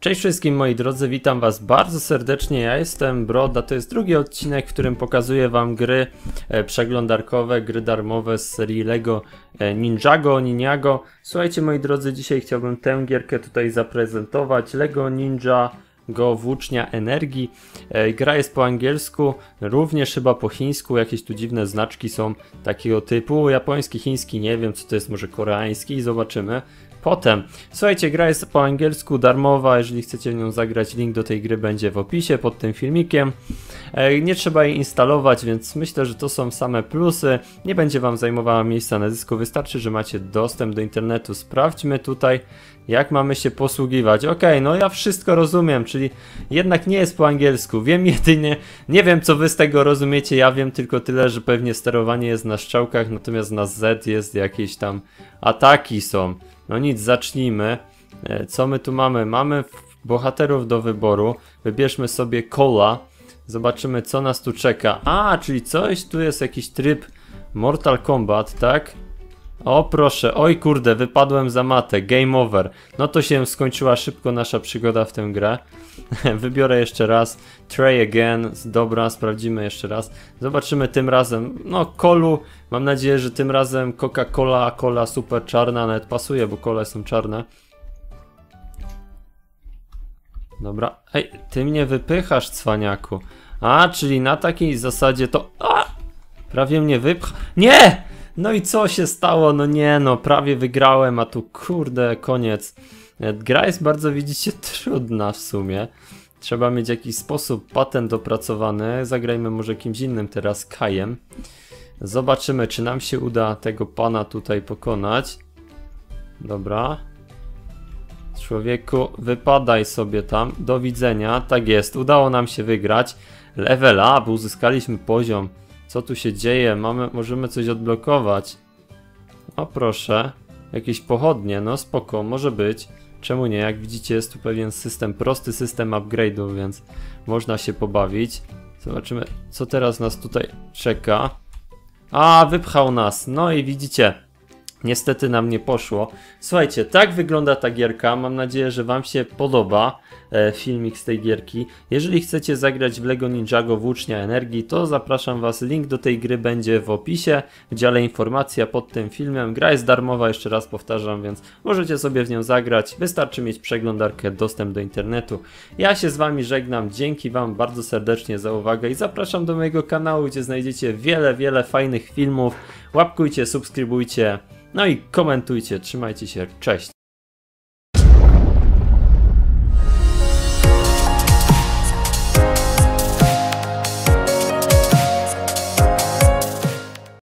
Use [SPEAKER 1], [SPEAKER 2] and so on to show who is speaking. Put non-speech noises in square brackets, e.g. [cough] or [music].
[SPEAKER 1] Cześć wszystkim moi drodzy, witam was bardzo serdecznie, ja jestem Broda, to jest drugi odcinek, w którym pokazuję wam gry e, przeglądarkowe, gry darmowe z serii LEGO e, Ninjago, Ninjago. Słuchajcie moi drodzy, dzisiaj chciałbym tę gierkę tutaj zaprezentować, LEGO Ninja Go Włócznia Energii. E, gra jest po angielsku, również chyba po chińsku, jakieś tu dziwne znaczki są takiego typu, japoński, chiński, nie wiem co to jest, może koreański, zobaczymy potem. Słuchajcie, gra jest po angielsku darmowa, jeżeli chcecie w nią zagrać, link do tej gry będzie w opisie pod tym filmikiem. E, nie trzeba jej instalować, więc myślę, że to są same plusy. Nie będzie Wam zajmowała miejsca na dysku, wystarczy, że macie dostęp do internetu. Sprawdźmy tutaj, jak mamy się posługiwać. Ok, no ja wszystko rozumiem, czyli jednak nie jest po angielsku. Wiem jedynie, nie wiem co Wy z tego rozumiecie, ja wiem tylko tyle, że pewnie sterowanie jest na strzałkach, natomiast na Z jest jakieś tam ataki są. No nic, zacznijmy. E, co my tu mamy? Mamy bohaterów do wyboru. Wybierzmy sobie Cola. Zobaczymy, co nas tu czeka. A, czyli coś, tu jest jakiś tryb Mortal Kombat, tak? O proszę, oj kurde, wypadłem za matę, game over. No to się skończyła szybko nasza przygoda w tę grę. [laughs] Wybiorę jeszcze raz, try again, dobra, sprawdzimy jeszcze raz. Zobaczymy tym razem, no kolu, mam nadzieję, że tym razem Coca-Cola, cola super czarna, nawet pasuje, bo kole są czarne. Dobra, ej, ty mnie wypychasz, cwaniaku. A, czyli na takiej zasadzie to... A! Prawie mnie wypcha... Nie! No i co się stało? No nie, no prawie wygrałem, a tu kurde, koniec. Gra jest bardzo, widzicie, [laughs] trudna w sumie. Trzeba mieć jakiś sposób patent dopracowany. Zagrajmy może kimś innym teraz, Kajem. Zobaczymy, czy nam się uda tego pana tutaj pokonać. Dobra. Człowieku, wypadaj sobie tam. Do widzenia. Tak jest, udało nam się wygrać. Level up, uzyskaliśmy poziom. Co tu się dzieje? Mamy, możemy coś odblokować. O proszę. Jakieś pochodnie, no spoko, może być. Czemu nie? Jak widzicie jest tu pewien system, prosty system upgrade'u, więc można się pobawić. Zobaczymy, co teraz nas tutaj czeka. A, wypchał nas. No i widzicie, niestety nam nie poszło. Słuchajcie, tak wygląda ta gierka. Mam nadzieję, że Wam się podoba. E, filmik z tej gierki. Jeżeli chcecie zagrać w LEGO Ninjago Włócznia Energii, to zapraszam Was, link do tej gry będzie w opisie, w dziale informacja pod tym filmem. Gra jest darmowa, jeszcze raz powtarzam, więc możecie sobie w nią zagrać. Wystarczy mieć przeglądarkę, dostęp do internetu. Ja się z Wami żegnam, dzięki Wam bardzo serdecznie za uwagę i zapraszam do mojego kanału, gdzie znajdziecie wiele, wiele fajnych filmów. Łapkujcie, subskrybujcie, no i komentujcie. Trzymajcie się, cześć!